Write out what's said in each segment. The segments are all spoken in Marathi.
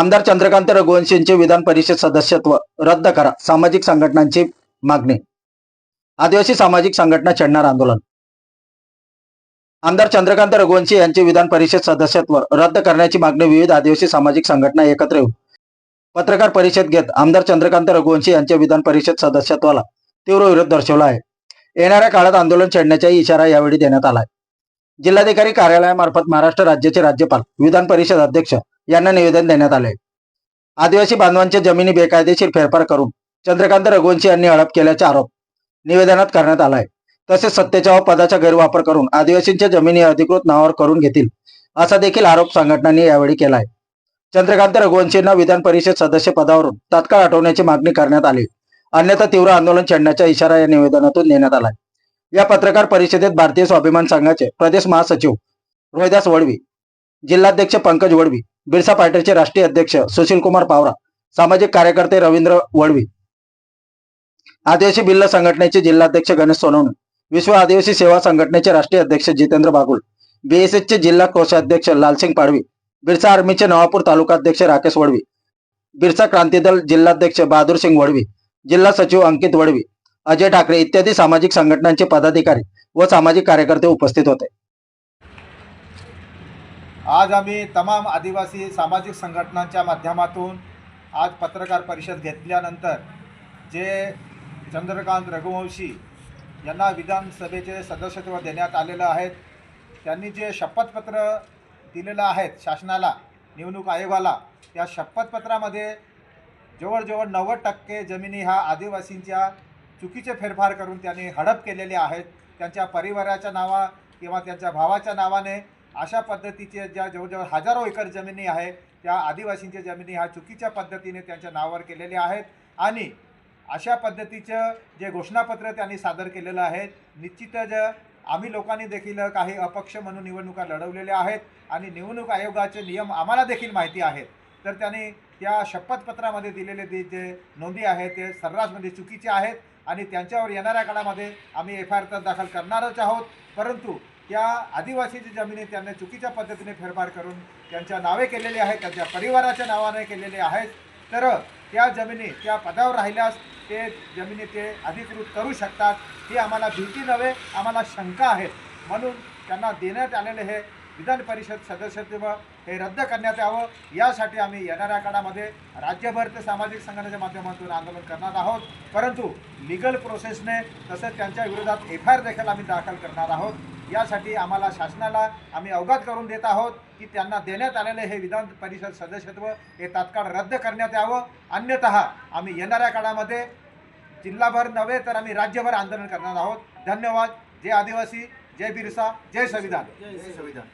आमदार चंद्रकांत रघुवंशींचे विधान परिषद सदस्यत्व रद्द करा. सामाजिक संघटनांची मागणी. आदिवासी सामाजिक संघटना छेडणार आंदोलन. आमदार चंद्रकांत रघुवंशी यांचे विधान परिषद सदस्यत्व रद्द करण्याची मागणी विविध आदिवासी सामाजिक संघटना एकत्र येऊन पत्रकार परिषद घेत आमदार चंद्रकांत रघुवंशी यांच्या विधान परिषद सदस्यत्वाला तीव्र विरोध दर्शवला आहे. येणाऱ्या काळात आंदोलन छेडण्याचाही इशारा यावेळी देण्यात आलाय जिल्हाधिकारी कार्यालयामार्फत महाराष्ट्र राज्याचे राज्यपाल विधान परिषद अध्यक्ष यांना निवेदन देण्यात आले आदिवासी बांधवांच्या जमिनी बेकायदेशीर फेरफार करून चंद्रकांत रघुवंशी यांनी हडप केल्याचा आरोप निवेदनात करण्यात आलाय. तसेच सत्तेच्या व पदाचा गैरवापर करून आदिवासींच्या जमिनी अधिकृत नावावर करून घेतील असा देखील आरोप संघटनांनी यावेळी केलाय. चंद्रकांत रघुवंशींना विधान परिषद सदस्य पदावरून तात्काळ हटवण्याची मागणी करण्यात आली. अन्यथा तीव्र आंदोलन छेडण्याचा इशारा या निवेदनातून देण्यात आलाय. या पत्रकार परिषदेत भारतीय स्वाभिमान संघाचे प्रदेश महासचिव रोहिदास वडवी जिल्हाध्यक्ष पंकज वडवी बिरसा पार्टीचे राष्ट्रीय अध्यक्ष सुशील कुमार पावरा सामाजिक कार्यकर्ते रवींद्र वडवी आदिवासी बिल्ल संघटनेचे जिल्हाध्यक्ष गणेश सोनवणे विश्व आदिवासी सेवा संघटनेचे राष्ट्रीय अध्यक्ष जितेंद्र बागुल बीएसएसचे जिल्हा कोषाध्यक्ष लालसिंग पाडवी बिरसा आर्मीचे नवापूर तालुकाध्यक्ष राकेश वडवी बिरसा क्रांती दल जिल्हाध्यक्ष बहादूर सिंग वडवी जिल्हा सचिव अंकित वडवी अजय ठाकरे इत्यादी सामाजिक संघटनांचे पदाधिकारी व सामाजिक कार्यकर्ते उपस्थित होते. आज आम्ही तमाम आदिवासी सामाजिक संघटनांच्या माध्यमातून आज पत्रकार परिषद घेतल्यानंतर जे चंद्रकांत रघुवंशी यांना विधानसभेचे सदस्यत्व देण्यात आलेलं आहे त्यांनी जे शपथपत्र दिलेलं आहेत शासनाला निवडणूक आयोगाला या शपथपत्रामध्ये जवळजवळ नव्वद टक्के जमिनी ह्या आदिवासींच्या चुकीचे फेरफार करून त्यांनी हडप केलेले आहेत. त्यांच्या परिवाराच्या नावा किंवा त्यांच्या भावाच्या नावाने अशा पद्धतीचे ज्या जवळजवळ हजारो एकर जमिनी आहे त्या आदिवासींच्या जमिनी ह्या चुकीच्या पद्धतीने त्यांच्या नावावर केलेल्या आहेत. आणि अशा पद्धतीचं जे घोषणापत्र त्यांनी सादर केलेलं आहे निश्चितच आम्ही लोकांनी देखील काही अपक्ष म्हणून निवडणुका लढवलेल्या आहेत आणि निवडणूक आयोगाचे नियम आम्हाला देखील माहिती आहेत. तर त्यांनी त्या शपथपत्रामध्ये दिलेले जे जे नोंदी आहेत ते सर्रासमध्ये चुकीचे आहेत आणि त्यांच्यावर येणाऱ्या काळामध्ये आम्ही एफ आय आर तर दाखल करणारच आहोत. परंतु त्या आदिवासीची जमिनी त्यांनी चुकीच्या पद्धतीने फेरफार करून त्यांच्या नावे केलेली आहेत त्यांच्या परिवाराच्या नावाने केलेले आहेत. तर त्या जमिनी त्या पदावर राहिल्यास ते जमिनी ते अधिकृत करू शकतात ही आम्हाला भीती नव्हे आम्हाला शंका आहेत म्हणून त्यांना देण्यात आलेले हे विधान परिषद सदस्यत्व हे रद्द करण्यात यावं. यासाठी आम्ही येणाऱ्या काळामध्ये राज्यभर ते सामाजिक संघटनेच्या माध्यमातून आंदोलन करणार आहोत. परंतु लिगल प्रोसेसने तसंच त्यांच्या विरोधात एफ आय आर देखील आम्ही दाखल करणार आहोत. यासाठी आम्हाला शासनाला आम्ही अवगत करून देत आहोत की त्यांना देण्यात आलेले हे विधान परिषद सदस्यत्व हे तात्काळ रद्द करण्यात यावं. अन्यतः आम्ही येणाऱ्या काळामध्ये जिल्हाभर नव्हे तर आम्ही राज्यभर आंदोलन करणार आहोत. धन्यवाद. जय आदिवासी जय बिरसा जय संविधान जय संविधान.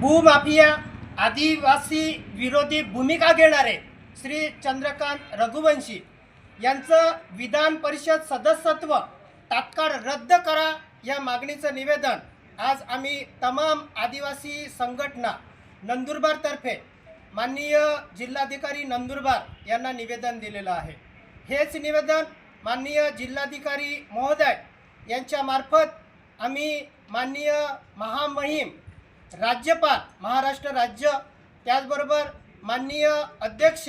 भूमाफिया आदिवासी विरोधी भूमिका घेणारे श्री चंद्रकांत रघुवंशी यांचं विधान परिषद सदस्यत्व तात्काळ रद्द करा या मागणीचं निवेदन आज आम्ही तमाम आदिवासी संघटना नंदुरबारतर्फे माननीय जिल्हाधिकारी नंदुरबार यांना निवेदन दिलेलं आहे. हेच निवेदन माननीय जिल्हाधिकारी महोदय यांच्यामार्फत आम्ही माननीय महामहिम राज्यपाल महाराष्ट्र राज्य त्याचबरोबर माननीय अध्यक्ष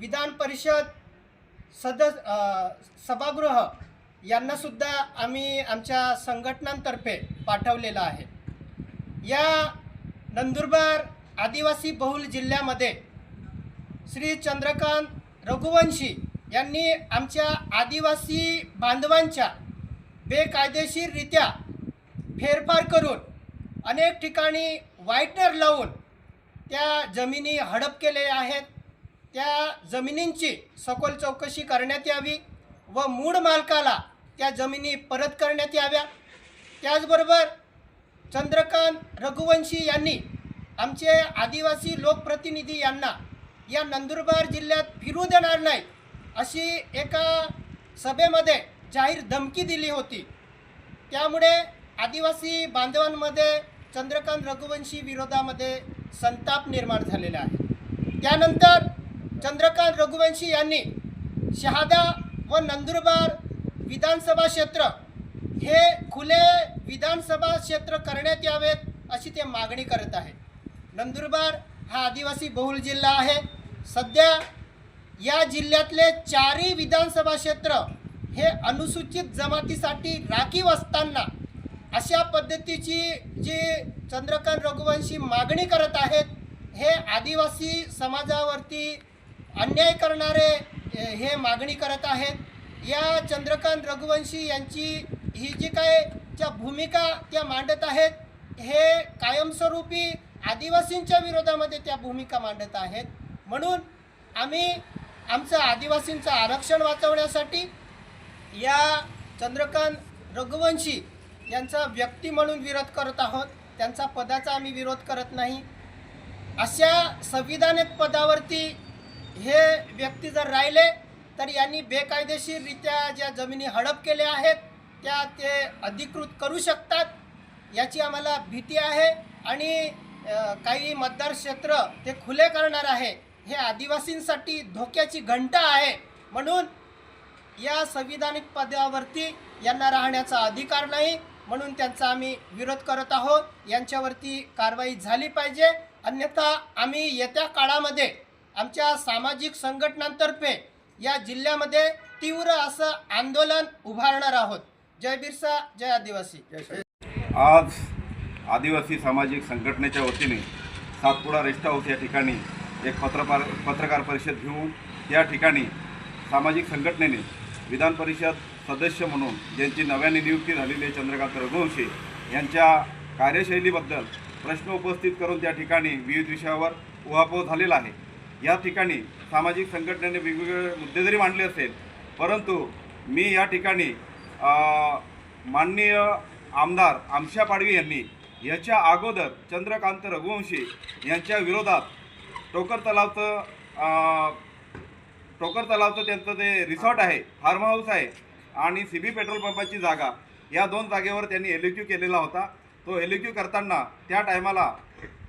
विधान परिषद सदस सभागृह यांनासुद्धा आम्ही आमच्या संघटनांतर्फे पाठवलेलं आहे. या नंदुरबार आदिवासी बहुल जिल्ह्यामध्ये श्री चंद्रकांत रघुवंशी यांनी आमच्या आदिवासी बांधवांच्या बेकायदेशीररित्या फेरफार करून अनेक ठिकाणी वायटर लावून त्या जमिनी हडप केलेल्या आहेत. त्या जमिनींची सखोल चौकशी करण्यात यावी व मूळ मालकाला त्या जमिनी परत करण्यात याव्या. त्याचबरोबर चंद्रकांत रघुवंशी यांनी आमचे आदिवासी लोकप्रतिनिधी यांना या नंदुरबार जिल्ह्यात फिरू देणार नाही अशी एका सभेमध्ये जाहीर धमकी दिली होती. त्यामुळे आदिवासी बांधवांमध्ये चंद्रकांत रघुवंशी विरोधामध्ये संताप निर्माण झालेला आहे. त्यानंतर चंद्रकांत रघुवंशी यांनी शहादा व नंदुरबार विधानसभा क्षेत्र. हे खुले विधानसभा क्षेत्र करण्यात यावेत अशी ते मागणी करत आहेत. नंदुरबार हा आदिवासी बहुल जिल्हा आहे. सध्या या जिल्ह्यातले चारही विधानसभा क्षेत्र हे अनुसूचित जमातीसाठी राखीव असताना अशा पद्धतीची जी चंद्रकांत रघुवंशी मागणी करत आहेत हे आदिवासी समाजावरती अन्याय करणारे हे मागणी करत आहेत. या चंद्रकांत रघुवंशी यांची ही जी काय ज्या भूमिका त्या मांडत आहेत हे कायमस्वरूपी आदिवासींच्या विरोधामध्ये त्या भूमिका मांडत आहेत. म्हणून आम्ही आमचं आदिवासींचं आरक्षण वाचवण्यासाठी या चंद्रकांत रघुवंशी यांचा व्यक्ती म्हणून विरोध करत आहोत. त्यांचा पदाचा आम्ही विरोध करत नाही. अशा संविधानिक पदावरती हे व्यक्ती जर राहिले तर यांनी बेकायदेशीररित्या ज्या जमिनी हडप केल्या आहेत त्या ते अधिकृत करू शकतात याची आम्हाला भीती आहे. आणि काही मतदार क्षेत्र ते खुले करणार आहे हे आदिवासींसाठी धोक्याची घंटा आहे. म्हणून या संविधानिक पदावरती यांना राहण्याचा अधिकार नाही. म्हणून त्यांचा आम्ही विरोध करत आहोत. यांच्यावरती कारवाई झाली पाहिजे. अन्यथा आम्ही येत्या काळामध्ये आमच्या सामाजिक संघटनांतर्फे या जिल्ह्यामध्ये तीव्र असं आंदोलन उभारणार आहोत. जय बिरसा जय आदिवासी. आज आदिवासी सामाजिक संघटनेच्या वतीने सातपुडा रेस्ट हाऊस या ठिकाणी एक पत्रकार पत्रकार परिषद घेऊन त्या ठिकाणी सामाजिक संघटनेने विधान परिषद सदस्य म्हणून ज्यांची नव्याने नियुक्ती झालेली आहे चंद्रकांत रघुवंशी यांच्या कार्यशैलीबद्दल प्रश्न उपस्थित करून त्या ठिकाणी विविध विषयावर उहापोह झालेला आहे. या ठिकाणी सामाजिक संघटनेने वेगवेगळे मुद्दे जरी मांडले असेल परंतु मी या ठिकाणी माननीय आमदार आमशा पाडवी यांनी याच्या अगोदर चंद्रकांत रघुवंशी यांच्या विरोधात टोकर तलावचं टोकर तलावचं त्यांचं ते रिसॉर्ट आहे फार्म हाऊस आहे आणि सी बी पेट्रोल पंपाची जागा या दोन जागेवर त्यांनी एल क्यू केलेला होता. तो एल क्यू करताना त्या टायमाला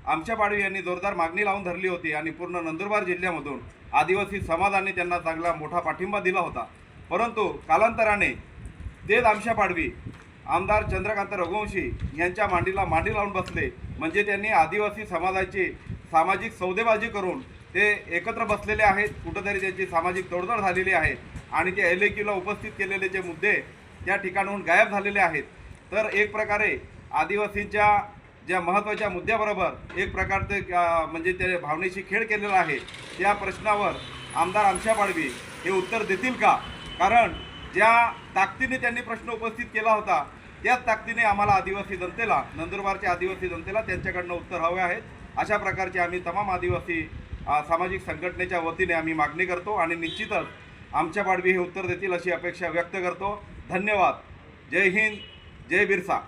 आमच्या पाडवी यांनी जोरदार मागणी लावून धरली होती आणि पूर्ण नंदुरबार जिल्ह्यामधून आदिवासी समाजाने त्यांना चांगला मोठा पाठिंबा दिला होता. परंतु कालांतराने तेच आमच्या पाडवी आमदार चंद्रकांत रघुवंशी यांच्या मांडीला मांडी लावून बसले. म्हणजे त्यांनी आदिवासी समाजाची सामाजिक सौदेबाजी करून ते एकत्र बसलेले आहेत. कुठंतरी त्यांची सामाजिक तोडजोड झालेली आहे आणि ते एल क्यूला उपस्थित केलेले जे मुद्दे त्या ठिकाणाहून गायब झालेले आहेत. तर एक प्रकारे आदिवासींच्या ज्या महत्त्वाच्या मुद्द्याबरोबर एक प्रकारचे म्हणजे ते भावनेशी खेळ केलेला आहे त्या प्रश्नावर आमदार आमशा पाडवी हे उत्तर देतील का? कारण ज्या ताकदीने त्यांनी प्रश्न उपस्थित केला होता त्याच ताकदीने आम्हाला आदिवासी जनतेला नंदुरबारच्या आदिवासी जनतेला त्यांच्याकडनं उत्तर हवे आहेत. अशा प्रकारचे आम्ही तमाम आदिवासी सामाजिक संघटनेच्या वतीने आम्ही मागणी करतो आणि निश्चितच आमच्या पाडवी हे उत्तर देतील अशी अपेक्षा व्यक्त करतो. धन्यवाद. जय हिंद. जय बिरसा.